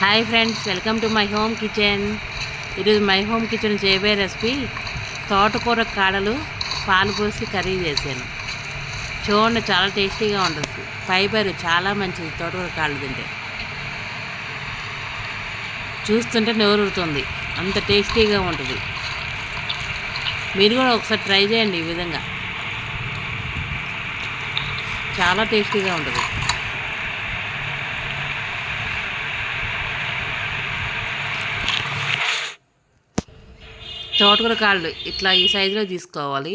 Hi friends welcome to my home kitchen ఈరోజు my home kitchen చేయబోయే recipe తోటకూర కాడలు పాలుపోసి కర్రీ చేశాను. చూడండి చాలా టేస్టీగా ఉంటుంది. ఫైబర్ చాలా మంచిది తోటకూర కాడలు తింటే. చూస్తుంటే నోరుతుంది అంత టేస్టీగా ఉంటుంది. మీరు కూడా ఒకసారి ట్రై చేయండి ఈ విధంగా. చాలా టేస్టీగా ఉంటుంది. తోటకూర కాళ్ళు ఇట్లా ఈ సైజులో తీసుకోవాలి.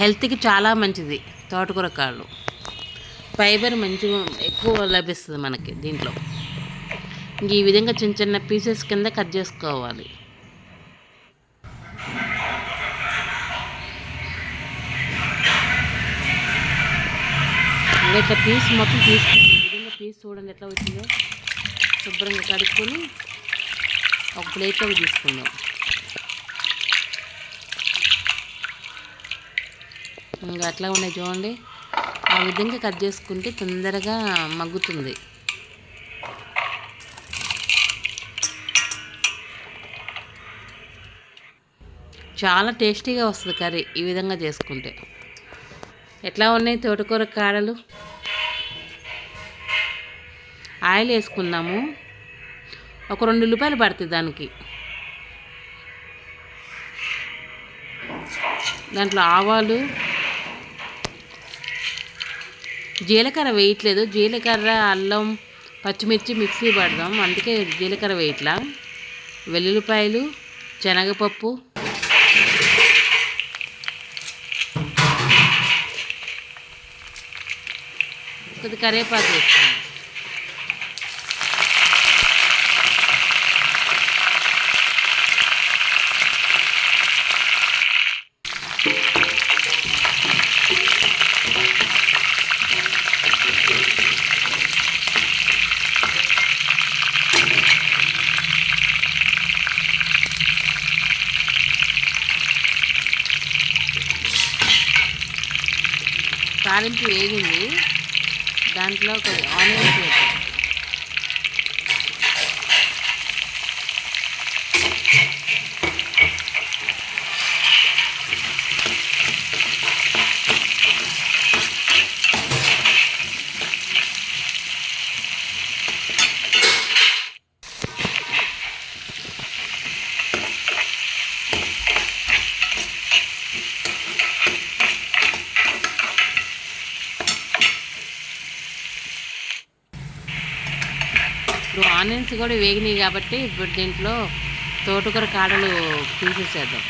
హెల్త్కి చాలా మంచిది తోటకూర కాళ్ళు. ఫైబర్ మంచిగా ఎక్కువ లభిస్తుంది మనకి దీంట్లో. ఈ విధంగా చిన్న చిన్న పీసెస్ కింద కట్ చేసుకోవాలి. ఇంకా ఇట్లా పీస్ మొత్తం తీసుకోవాలి ఈ విధంగా పీస్ చూడండి ఎట్లా వచ్చిందో. శుభ్రంగా కడుక్కొని ఒక ప్లేట్లోకి తీసుకుందాం. ఇంకా అట్లా ఉన్నాయి చూడండి. ఆ విధంగా కట్ చేసుకుంటే తొందరగా మగ్గుతుంది. చాలా టేస్టీగా వస్తుంది కర్రీ ఈ విధంగా చేసుకుంటే. ఎట్లా ఉన్నాయి తోటకూర కాడలు? ఆయిల్ వేసుకున్నాము ఒక రెండు ఉల్లిపాయలు పడుతుంది దానికి. దాంట్లో ఆవాలు జీలకర్ర వేయట్లేదు. జీలకర్ర అల్లం పచ్చిమిర్చి మిక్సీ పడదాం. అందుకే జీలకర్ర వేయట్లా. వెల్లుల్లిపాయలు శనగపప్పు కొద్ది కరివేపాకు వేసుకోండి. తాలింపు వేగింది. దాంట్లో ఒక ఆనియన్స్ వేద్దాం ఇప్పుడు ఆనియన్స్ కూడా వేగినాయి కాబట్టి ఇప్పుడు దీంట్లో తోటకూర కాడలు తీసేసేద్దాం.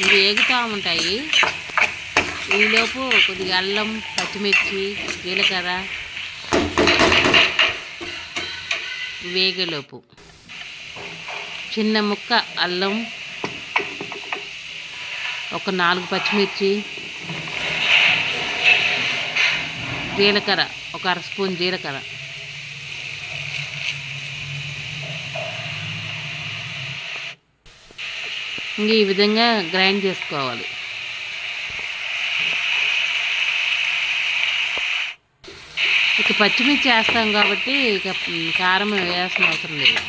ఇవి వేగుతూ ఉంటాయి. ఈలోపు కొద్దిగా అల్లం పచ్చిమిర్చి జీలకర్ర వేగేలోపు. చిన్న ముక్క అల్లం ఒక నాలుగు పచ్చిమిర్చి జీలకర్ర ఒక అర స్పూన్ జీలకర్ర. ఇంకా ఈ విధంగా గ్రైండ్ చేసుకోవాలి. ఇక పచ్చిమిర్చి వేస్తాం కాబట్టి ఇక కారం వేయాల్సిన అవసరం లేదు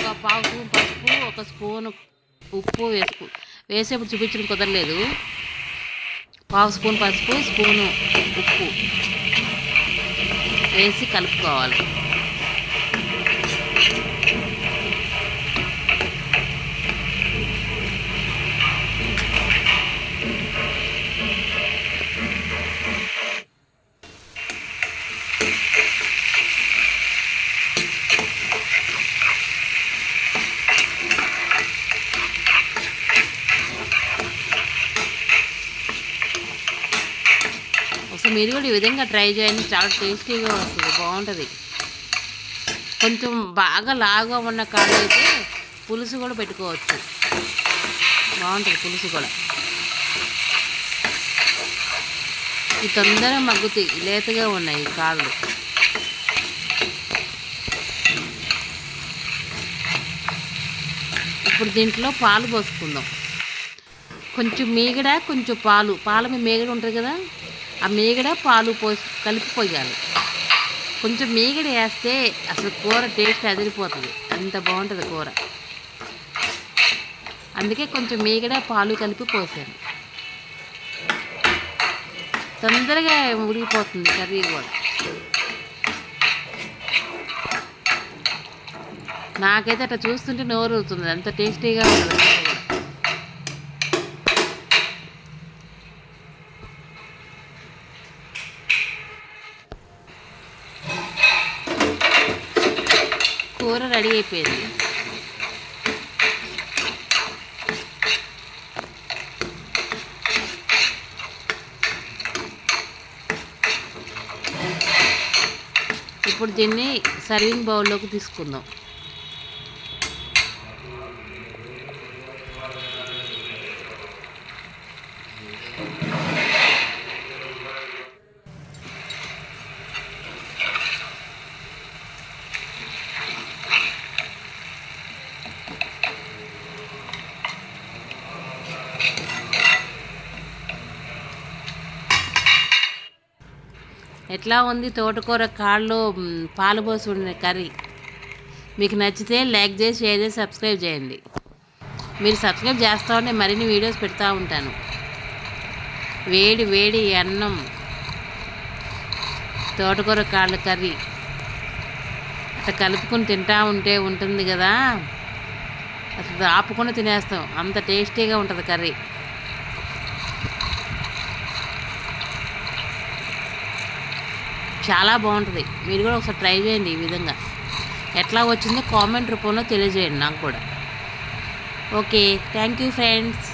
ఒక పావు స్పూన్ పసుపు ఒక స్పూన్ ఉప్పు వేసుకు వేసేప్పుడు చూపించడం కుదరలేదు. పావు స్పూన్ పసుపు స్పూను ఉప్పు వేసి కలుపుకోవాలి. సో మీరు కూడా ఈ విధంగా ట్రై చేయండి. చాలా టేస్టీగా వస్తుంది. బాగుంటుంది. కొంచెం బాగా లాగా ఉన్న కాళ్ళు అయితే పులుసు కూడా పెట్టుకోవచ్చు. బాగుంటుంది పులుసు కూడా. ఈ తొందరగా మగ్గుతాయి లేతగా ఉన్నాయి కాళ్ళు. ఇప్పుడు దీంట్లో పాలు పోసుకుందాం. కొంచెం మీగడ కొంచెం పాలు. పాల మీద మీగడ ఉంటుంది కదా? ఆ మీగడ పాలు పోసి కలిపి పోయాలి. కొంచెం మీగడ వేస్తే అసలు కూర టేస్ట్ అదిరిపోతుంది. అంత బాగుంటుంది కూర. అందుకే కొంచెం మీగడ పాలు కలిపి పోసాను. తొందరగా ఉడికిపోతుంది కర్రీ కూడా. నాకైతే అట్లా చూస్తుంటే నోరు అవుతుంది అంత టేస్టీగా ఉంటుంది. కూర రెడీ అయిపోయింది. ఇప్పుడు దీన్ని సర్వింగ్ బౌల్లోకి తీసుకుందాం. ఎట్లా ఉంది తోటకూర కాళ్ళు పాలు పోసి ఉండిన కర్రీ? మీకు నచ్చితే లైక్ చేసి షేర్ చేసి సబ్స్క్రైబ్ చేయండి. మీరు సబ్స్క్రైబ్ చేస్తూ ఉంటే మరిన్ని వీడియోస్ పెడతా ఉంటాను. వేడి వేడి అన్నం తోటకూర కాళ్ళ కర్రీ. అట్లా కలుపుకొని తింటా ఉంటే ఉంటుంది కదా? అసలు ఆపుకుని తినేస్తాం. అంత టేస్టీగా ఉంటుంది కర్రీ. చాలా బాగుంటుంది. మీరు కూడా ఒకసారి ట్రై చేయండి ఈ విధంగా. ఎట్లా వచ్చిందో కామెంట్ రూపంలో తెలియజేయండి నాకు కూడా. Okay thank you friends